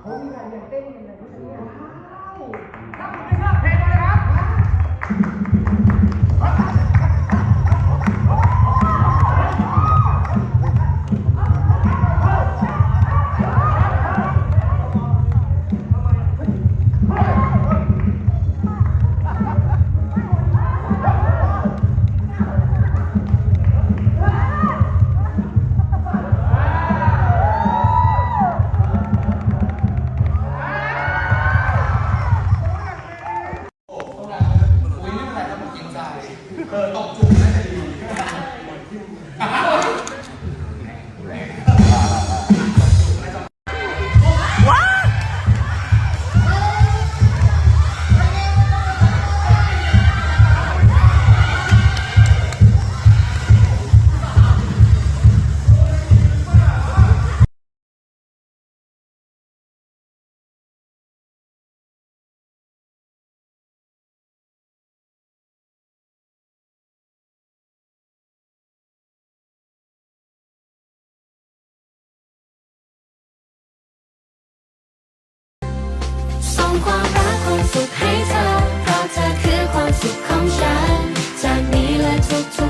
เขามีการเรียนเต้นกันเลยเนี่ยส่ Oh, งความรักความสุขให้เธอ เพราะเธอคือความสุขของฉัน จากนี้และทุกๆ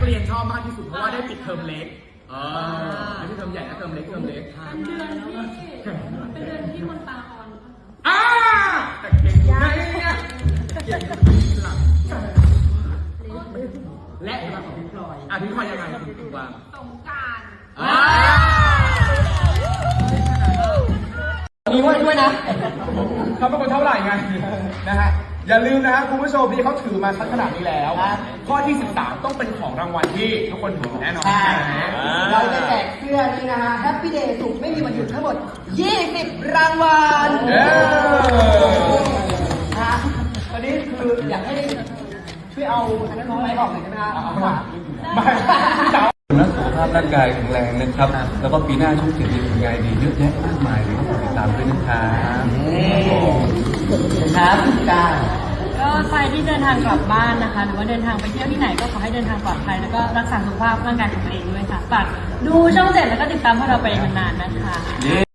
กนักเรียนชอบมากที่สุดเพราะว่าได้ปิดเทอมเล็กเออไม่ใช่เทอมใหญ่นะเทอมเล็กเทอมเล็กเป็นเดือนที่เป็นเดือนที่คนตาอ่อนอ่าแต่เก่งอยู่นะเนี่ยเก่งอยู่หลังและเวลาของพี่พลอยอะพี่พลอยยังไงคุณคุณวางสงกรารอ่ามีไว้ด้วยนะ เขาเป็นคนเท่าไหร่ไงนะฮะ อย่าลืมนะฮะคุณผู้ชมที่เขาถือมาชัดขนาดนี้แล้ว ครับ ข้อที่ 13 ต้องเป็นของรางวัลที่ทุกคนถือแน่นอนใช่อ่าเราจะแจกเสื้อนี่นะฮะ Happy Day สุขไม่มีวันหยุดทั้งหมด 20 รางวัลเย้นะตอนนี้คืออยากให้ช่วยเอาอันนั้นน้องไม้ออกหน่อยได้ไหมฮะเอาขวาไม่พี่สาวและสุขภาพร่างกายแข็งแรงนะครับ แล้วก็ปีหน้าช่องเจ็ดมีผลงานดีเยอะแยะมากมายเลยก็ฝากติดตามด้วยนะครับ ครับคุณการก็ใครที่เดินทางกลับบ้านนะคะ หรือว่าเดินทางไปเที่ยวที่ไหนก็ขอให้เดินทางปลอดภัยแล้วก็รักษาสุขภาพร่างกายของตัวเองด้วยค่ะฝากดูช่องเจ็ดแล้วก็ติดตามพวกเราไปนานๆนะคะ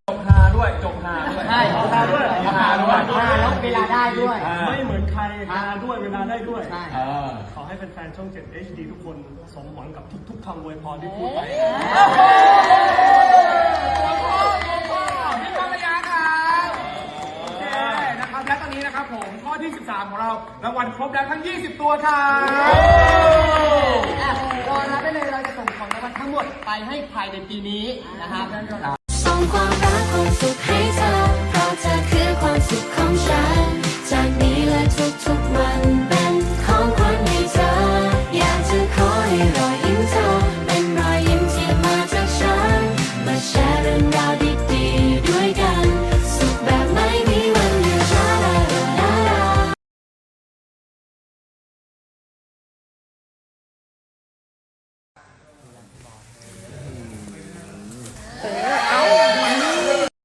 จบฮาด้วยจบฮาด้วยใช่เอามาด้วยเอามาด้วยมาแล้วเวลาได้ด้วย ไม่เหมือนใครมาด้วยเวลาได้ด้วยใช่เออขอให้แฟนๆช่อง7 HD ทุกคนสมหวังกับทุกๆคำอวยพรที่พูดไป เรารางวัลครบแล้วทั้ง 20 ตัวครับอะรอรับได้เลยเราจะส่งของรางวัลทั้งหมดไปให้ภายในปีนี้นะครับ ส่งความรักความสุขให้